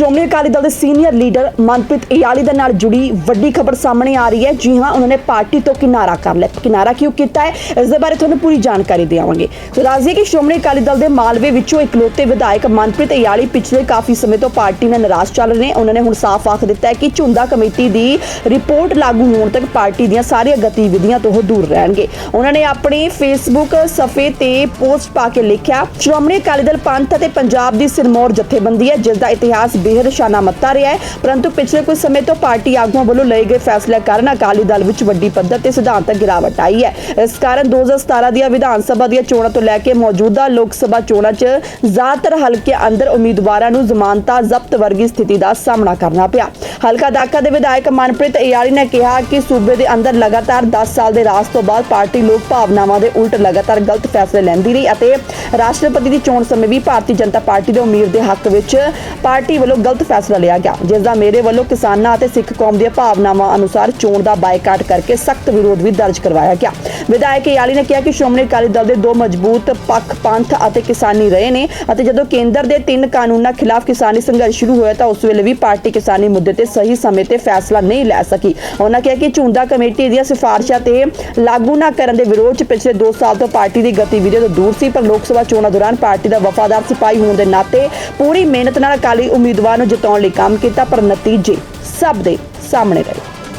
ਸ਼੍ਰੋਮਣੀ ਅਕਾਲੀ ਦਲ ਦੇ senior leader Manpreet Ayali ਦੇ ਨਾਲ ਜੁੜੀ ਵੱਡੀ ਖਬਰ ਸਾਹਮਣੇ ਆ ਰਹੀ ਹੈ। ਜੀ ਹਾਂ, ਉਹਨਾਂ ਨੇ ਪਾਰਟੀ ਤੋਂ ਕਿਨਾਰਾ ਕਰ ਲਿਆ। ਕਿਨਾਰਾ ਕਿਉਂ ਕੀਤਾ ਹੈ? ਇਸ ਦੇ ਬਾਰੇ ਤੁਹਾਨੂੰ ਪੂਰੀ ਜਾਣਕਾਰੀ ਦੇਵਾਂਗੇ। ਸੋ ਦੱਸ ਕਿ ਸ਼੍ਰੋਮਣੀ ਅਕਾਲੀ ਦਲ ਦੇ ਮਾਲਵੇ ਵਿੱਚੋਂ ਇਕਲੌਤੇ ਵਿਧਾਇਕ ਮਨਪ੍ਰੀਤ ਇਆਲੀ ਪਿਛਲੇ ਕਾਫੀ ਸਮੇਂ ਤੋਂ ਪਾਰਟੀ ਨਾਲ ਨਾਰਾਜ਼ ਚੱਲ ਰਹੇ ਨੇ। ਉਹਨਾਂ ਨੇ ਹੁਣ ਸਾਫ਼ ਆਖ ਦਿੱਤਾ ਹੈ ਕਿ ਝੁੰਦਾ ਕਮੇਟੀ ਦੀ ਰਿਪੋਰਟ ਲਾਗੂ ਹੋਣ ਤੱਕ ਪਾਰਟੀ ਦੀਆਂ ਸਾਰੀਆਂ ਗਤੀਵਿਧੀਆਂ ਤੋਂ ਉਹ ਦੂਰ ਰਹਿਣਗੇ। ਉਹਨਾਂ ਨੇ ਆਪਣੇ ਫੇਸਬੁੱਕ ਸਫੇ ਤੇ ਪੋਸਟ ਪਾ ਕੇ ਲਿਖਿਆ, ਸ਼੍ਰੋਮਣੀ ਅਕਾਲੀ ਦਲ ਪੰਥ ਅਤੇ ਪੰਜਾਬ ਦੀ ਸਿਰਮੌਰ ਜਥੇਬੰਦੀ ਹੈ, ਜਿਸ ਦਾ ਇਤਿਹਾਸ ਬੇਹੱਦ ਸ਼ਾਨਾਮੱਤਾ ਰਿਹਾ ਹੈ। ਪਰੰਤੂ ਪਿਛਲੇ ਕੁਝ ਸਮੇਂ ਤੋਂ ਪਾਰਟੀ ਆਗੂਆਂ ਵੱਲੋਂ ਲਏ ਗਏ ਫੈਸਲੇ ਕਾਰਨ ਅਕਾਲੀ ਦਲ ਵਿੱਚ ਵੱਡੀ ਪੱਧਰ ਤੇ ਸਿਧਾਂਤਕ ਗਿਰਾਵਟ ਆਈ ਹੈ। ਇਸ ਕਾਰਨ 2017 ਦੀਆਂ ਵਿਧਾਨ ਸਭਾ ਦੀਆਂ ਚੋਣਾਂ ਤੋਂ ਲੈ ਕੇ ਮੌਜੂਦਾ ਲੋਕ ਸਭਾ ਚੋਣਾਂ 'ਚ ਜ਼ਿਆਦਾਤਰ ਹਲਕੇ ਅੰਦਰ ਉਮੀਦਵਾਰਾਂ ਨੂੰ ਜ਼ਮਾਨਤਾਂ ਜ਼ਬਤ ਵਰਗੀ ਸਥਿਤੀ ਦਾ ਸਾਹਮਣਾ ਕਰਨਾ ਪਿਆ। ਹਲਕਾ ਦਾਖਾ ਦੇ ਵਿਧਾਇਕ ਮਨਪ੍ਰੀਤ ਇਆਲੀ ਨੇ ਕਿਹਾ ਕਿ ਸੂਬੇ ਦੇ ਅੰਦਰ ਲਗਾਤਾਰ 10 ਸਾਲ ਦੇ ਰਾਜ ਤੋਂ ਬਾਅਦ ਪਾਰਟੀ ਲੋਕ ਭਾਵਨਾਵਾਂ ਦੇ ਉਲਟ ਲਗਾਤਾਰ ਗਲਤ ਫੈਸਲੇ ਲੈਂਦੀ ਰਹੀ ਅਤੇ ਰਾਸ਼ਟਰਪਤੀ ਦੀ ਚੋਣ ਸਮੇਂ ਵੀ ਭਾਰਤੀ ਜਨਤਾ ਪਾਰਟੀ ਦੇ ਉਮੀਦ ਦੇ ਹੱਕ ਵਿੱਚ ਪਾਰਟੀ ਵੱਲੋਂ ਗਲਤ ਫੈਸਲਾ ਲਿਆ ਗਿਆ, ਜਿਸ ਦਾ ਮੇਰੇ ਵੱਲੋਂ ਕਿਸਾਨਾਂ ਅਤੇ ਸਿੱਖ ਕੌਮ ਦੀਆਂ ਭਾਵਨਾਵਾਂ ਅਨੁਸਾਰ ਚੋਣ ਦਾ ਬਾਈਕਾਟ ਕਰਕੇ ਸਖਤ ਵਿਰੋਧ ਵੀ ਦਰਜ ਕਰਵਾਇਆ ਗਿਆ। ਵਿਧਾਇਕ ਇਆਲੀ ਨੇ ਕਿਹਾ ਕਿ ਸ਼੍ਰੋਮਣੀ ਅਕਾਲੀ ਦਲ ਦੇ ਦੋ ਮਜ਼ਬੂਤ ਪੱਖ ਪੰਥ ਅਤੇ ਕਿਸਾਨੀ ਰਹੇ ਨੇ ਅਤੇ ਜਦੋਂ ਕੇਂਦਰ ਦੇ ਤਿੰਨ ਕਾਨੂੰਨਾਂ ਖਿਲਾਫ ਕਿਸਾਨੀ ਸੰਘਰਸ਼ ਸ਼ੁਰੂ ਹੋਇਆ ਤਾਂ ਉਸ ਵੇਲੇ ਵੀ ਪਾਰਟੀ ਕਿਸਾਨੀ ਮੁੱਦੇ ਤੇ ਸਹੀ ਸਮੇਂ ਤੇ ਫੈਸਲਾ ਨਹੀਂ ਲੈ ਸਕੀ। ਉਹਨਾਂ ਕਿਹਾ ਕਿ ਝੁੰਦਾ ਕਮੇਟੀ ਦੀਆਂ ਸਿਫਾਰਿਸ਼ਾਂ ਤੇ ਲਾਗੂ ਨਾ ਕਰਨ ਦੇ ਵਿਰੋਧ 'ਚ ਪਿਛਲੇ 2 ਸਾਲ ਤੋਂ ਪਾਰਟੀ ਦੀ ਗਤੀਵਿਧੀਆਂ ਤੋਂ ਦੂਰ ਸੀ, ਪਰ ਲੋਕ ਸਭਾ ਚੋਣਾਂ ਦੌਰਾਨ ਪਾਰਟੀ ਦਾ ਵਫਾਦਾਰ ਸਿਪਾਹੀ ਹੋਣ ਦੇ ਨਾਤੇ ਪੂਰੀ ਮਿਹਨਤ ਨਾਲ ਅਕਾਲੀ ਉਮੀਦਵਾਰ ਨੂੰ ਜਿਤਾਉਣ ਲਈ ਕੰਮ ਕੀਤਾ, ਪਰ ਨਤੀਜੇ ਸਭ ਦੇ ਸਾਹਮਣੇ ਰਹੇ।